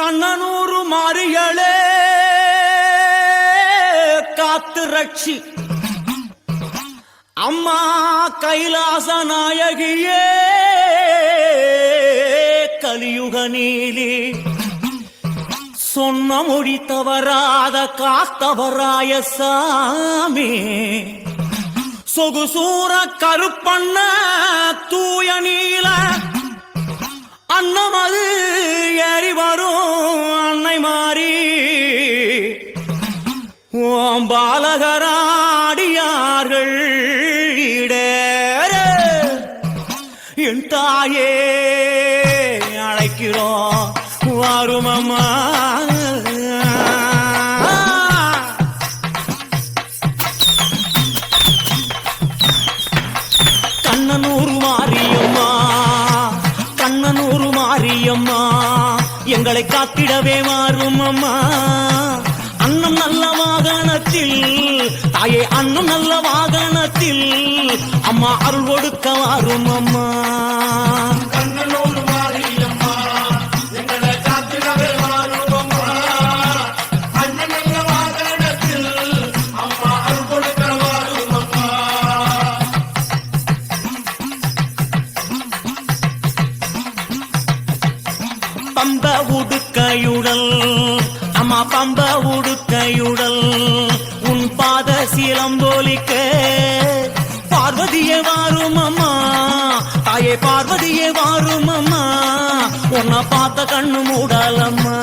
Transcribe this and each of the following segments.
கண்ணனூறு மாறிகளே காத்து ரட்சி. அம்மா கைலாச நாயகியே கலியுக நீலி சொன்ன மொழி தவறாத காத்தவராய சாமி. சொகுசூர கருப்பண்ண தூய நீல ஓம் பாலகராடியார்கள் இடேற என் தாயே அழைக்கிறோம் வருமம்மா. கண்ணனூர் மாரியம்மா கண்ணனூர் மாரியம்மா எங்களை காத்திடவே மாறும் அம்மா அண்ணம் நல்ல வாகனத்தில். தாயே அண்ணம் நல்ல வாகனத்தில். அம்மா அருள் கொடுக்க வாரும் அம்மா அம்மா பம்ப உடுக்கையுடல் உன் பாத சிலம்போலிக்க பார்வதியே வாரும் அம்மா தாயே பார்வதியே வாரும் அம்மா உன்னை பார்த்த கண்ணு மூடலம்மா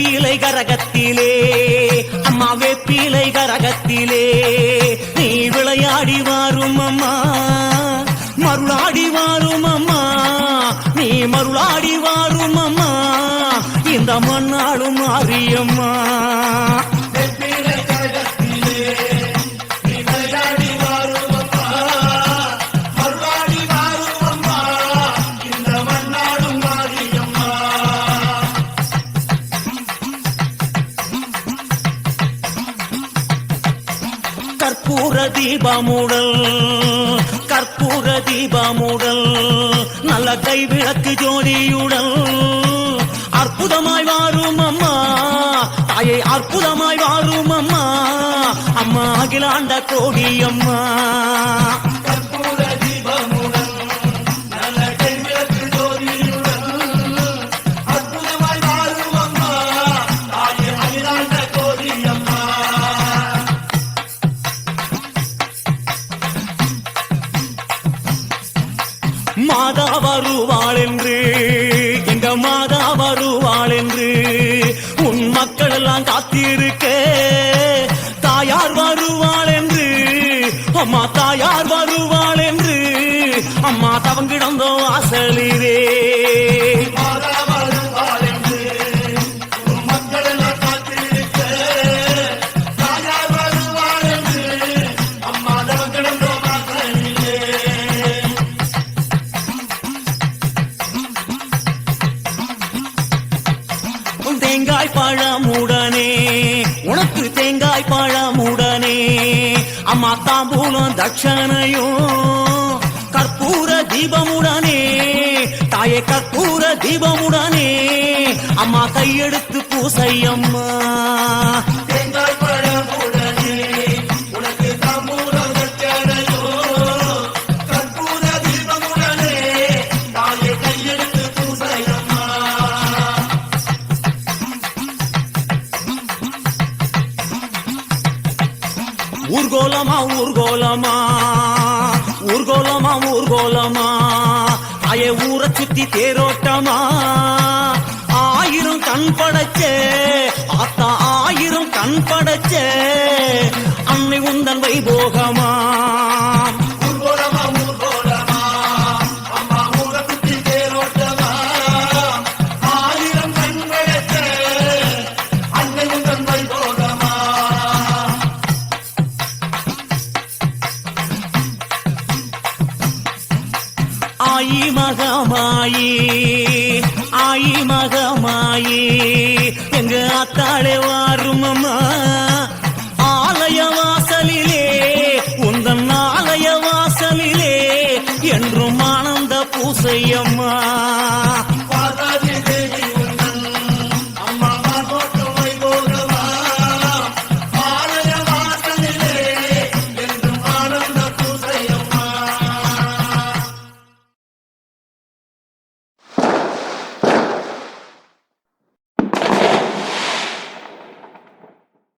பீலை கரகத்திலே அம்மாவே பீலை கரகத்திலே நீ விளையாடி வாரும் அம்மா மருளாடி வாரும் அம்மா நீ மருளாடி வாரும் அம்மா இந்த மண்ணாளும் மாரியம்மா கற்பூர தீபமுடல் கற்பூர தீபமுடல் நல்ல கை விளக்கு ஜோதியுடல். அற்புதமாய் வாரும் அம்மா தாயை அற்புதமாய் வாரும் அம்மா அம்மா அகிலாண்ட கோடி அம்மா. என்று அம்மா தவம் கிடந்தோம் வாசலிலே. உன் தேங்காய் பழமுடனே உனக்கு அம்மா தாம்பூலம் தட்சணையும் கற்பூர தீபமுடனே. தாயே கற்பூர தீபமுடனே. அம்மா கையெடுத்து பூசையம்மா. ஊர்கோலமா ஊர்கோலமா. ஊர்கோலமா ஊர்கோலமா? அய ஊரை சுத்தி தேரோட்டமா? ஆயிரம் கண் படைச்சே ஆத்தா ஆயிரம் கண் படைச்சே அன்னை உந்தன் வைபோகமா? ஆயி மகமாயி ஆயி மகமாயி எங்க அத்தாளே வாரும் அம்மா. ஆலய வாசலிலே உந்தன் ஆலய வாசலிலே என்றும் ஆனந்த பூசையம்மா.